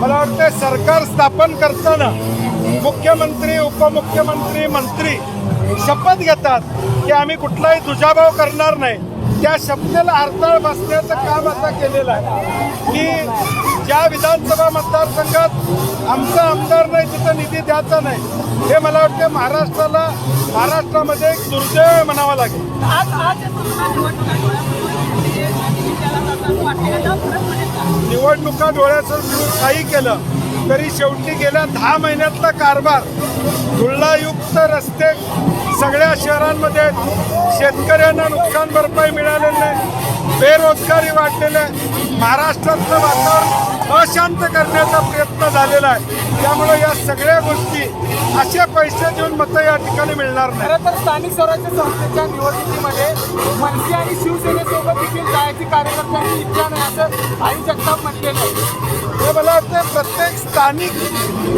मला वाटतं सरकार स्थापन करताना मुख्यमंत्री उपमुख्यमंत्री मंत्री शपथ घेतात की आम्ही कुठलाही दुजाभाव करणार नाही. त्या शपथेला अडथळ बसण्याचं काम आता केलेलं आहे. की ज्या विधानसभा मतदारसंघात आमचा आमदार नाही तिथं निधी द्यायचा नाही. हे मला वाटतं महाराष्ट्राला महाराष्ट्रामध्ये एक दुर्दैव म्हणावं लागेल. आज आज निवडणुका ठेवून काही केलं तरी शेवटी गेल्या दहा महिन्यातला कारभार धुळायुक्त रस्ते सगळ्या शहरांमध्ये. शेतकऱ्यांना नुकसान भरपाई मिळालेली नाही बेरोजगारी वाढलेली आहे. महाराष्ट्रातलं वातावरण अशांत करण्याचा प्रयत्न झालेला आहे. त्यामुळे या सगळ्या गोष्टी असे पैसे देऊन मतं या ठिकाणी मिळणार नाही. खरं तर स्थानिक स्वराज्य संस्थेच्या निवडणुकीमध्ये मनसे आणि शिवसेनेसोबत देखील जायची कार्यकर्त्यांची इच्छा नाही असं आई जगताप म्हटलेलं आहे हे मला वाटतं प्रत्येक स्थानिक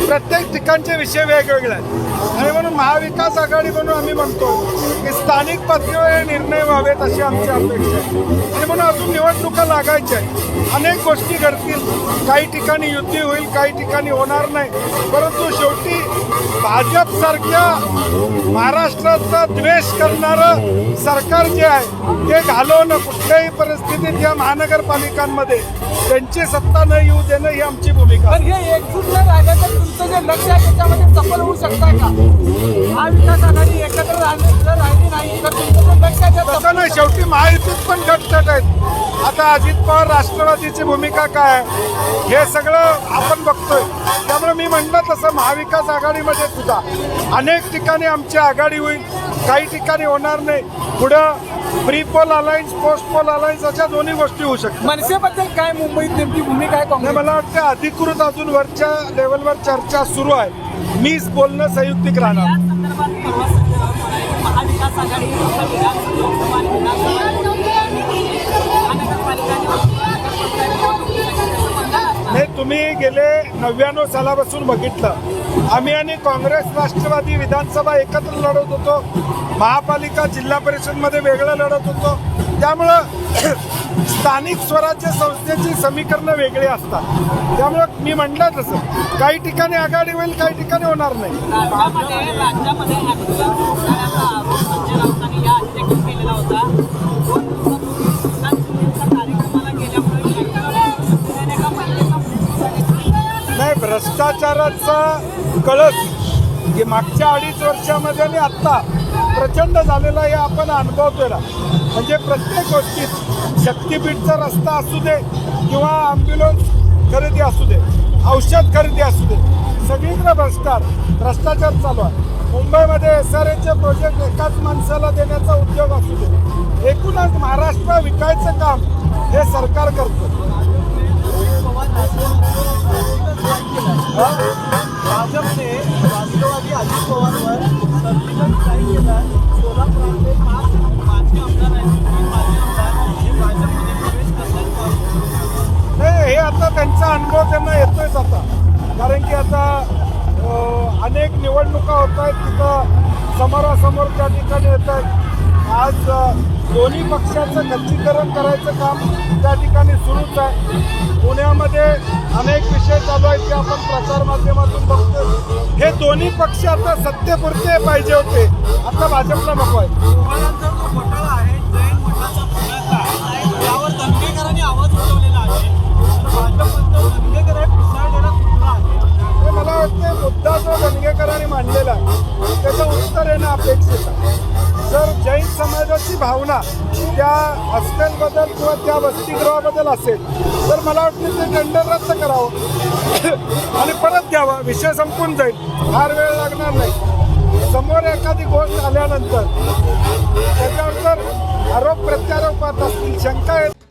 प्रत्येक ठिकाणचे विषय वेगवेगळे आहेत. आणि म्हणून महाविकास आघाडी म्हणून आम्ही म्हणतो की स्थानिक पातळीवर हे निर्णय व्हावेत अशी आमची अपेक्षा आहे. आणि म्हणून अजून निवडणुका लागायच्या आहेत. अनेक गोष्टी घडतील. काही ठिकाणी युती होईल काही ठिकाणी होणार नाही. परंतु शेवटी भाजपसारख्या महाराष्ट्राचा द्वेष करणारं सरकार जे आहे ते घालवणं कुठल्याही परिस्थितीत या महानगरपालिकांमध्ये त्यांची सत्ता न येऊ देणं ही आमची भूमिका हे एकजूट न राहिलं तर तुमचं जे लक्ष आहे त्याच्यामध्ये सफल होऊ शकता का? महाविकास आघाडी एकत्र राहिली तसं नाही शेवटी महायुतीत पण गटतट आहेत. आता अजित पवार राष्ट्रवादीची भूमिका काय? हे सगळं आपण बघतोय. त्यामुळे मी म्हणलं तसं महाविकास आघाडीमध्ये सुद्धा अनेक ठिकाणी आमची आघाडी होईल. काही ठिकाणी होणार नाही. पुढं pre poll alliance post poll alliance अशा दोन्ही गोष्टी होऊ शकतात. मनसेबद्दल काय मुंबईत नेमकी भूमिका आहे काँग्रेस मला वाटतं अधिकृत अजून वरच्या लेवलवर चर्चा सुरू आहे. मीच बोलणं संयुक्तिक राहणार. महाविकास आघाडी विधानसभा लोकसभा आणि विधानसभा. महानगरपालिका नाही तुम्ही गेले नव्याण्णव सालापासून बघितलं. आम्ही आणि काँग्रेस राष्ट्रवादी विधानसभा एकत्र लढत होतो. महापालिका जिल्हा परिषदमध्ये वेगळं लढत होतो. त्यामुळं स्थानिक स्वराज्य संस्थेची समीकरणं वेगळी असतात. त्यामुळं मी म्हटलं तसं. काही ठिकाणी आघाडी होईल काही ठिकाणी होणार नाही. नाही भ्रष्टाचाराचा कळस जे मागच्या अडीच वर्षामध्ये आणि आत्ता प्रचंड झालेला हे आपण अनुभव केला. म्हणजे प्रत्येक गोष्टीत शक्तीपीठचा रस्ता असू दे किंवा ॲम्ब्युलन्स खरेदी असू दे औषध खरेदी असू दे सगळीकडे भ्रष्टाचार भ्रष्टाचार चालू आहे. मुंबईमध्ये एस आर एचे प्रोजेक्ट एकाच माणसाला देण्याचा उद्योग असू दे. एकूणच महाराष्ट्र विकायचं काम हे सरकार करतं. भाजपने राष्ट्रवादी अजित पवारवर सर्जिकल स्ट्राईक केला. सोलापुरातले पाच माजी आमदार आहेत. भाजपमध्ये प्रवेश करतात. नाही हे आता त्यांचा अनुभव त्यांना येतोयच आता. कारण की आता अनेक निवडणुका होत आहेत तिथं समोरासमोर त्या ठिकाणी येत आहेत. आज दोन्ही पक्षाचं गच्चीकरण करायचं काम त्या ठिकाणी सुरूच आहे. पुण्यामध्ये अनेक विषय चालू आहेत ते आपण प्रसार माध्यमातून बघतो हे दोन्ही पक्ष आता सत्तेपुरते पाहिजे होते. आता भाजपला नको आहे. मुद्दा जो गणगेकरांनी मांडलेला आहे. त्याचं उत्तर येणं अपेक्षित. आहे जर जैन समाजाची भावना त्या हॉस्टेलबद्दल किंवा त्या वसतिगृहाबद्दल असेल तर मला वाटतं ते टेंडर रद्द करावं. आणि परत द्यावं विषय संपून जाईल. फार वेळ लागणार नाही. समोर एखादी गोष्ट आल्यानंतर त्याच्यावर जर आरोप प्रत्यारोपात असतील शंका येत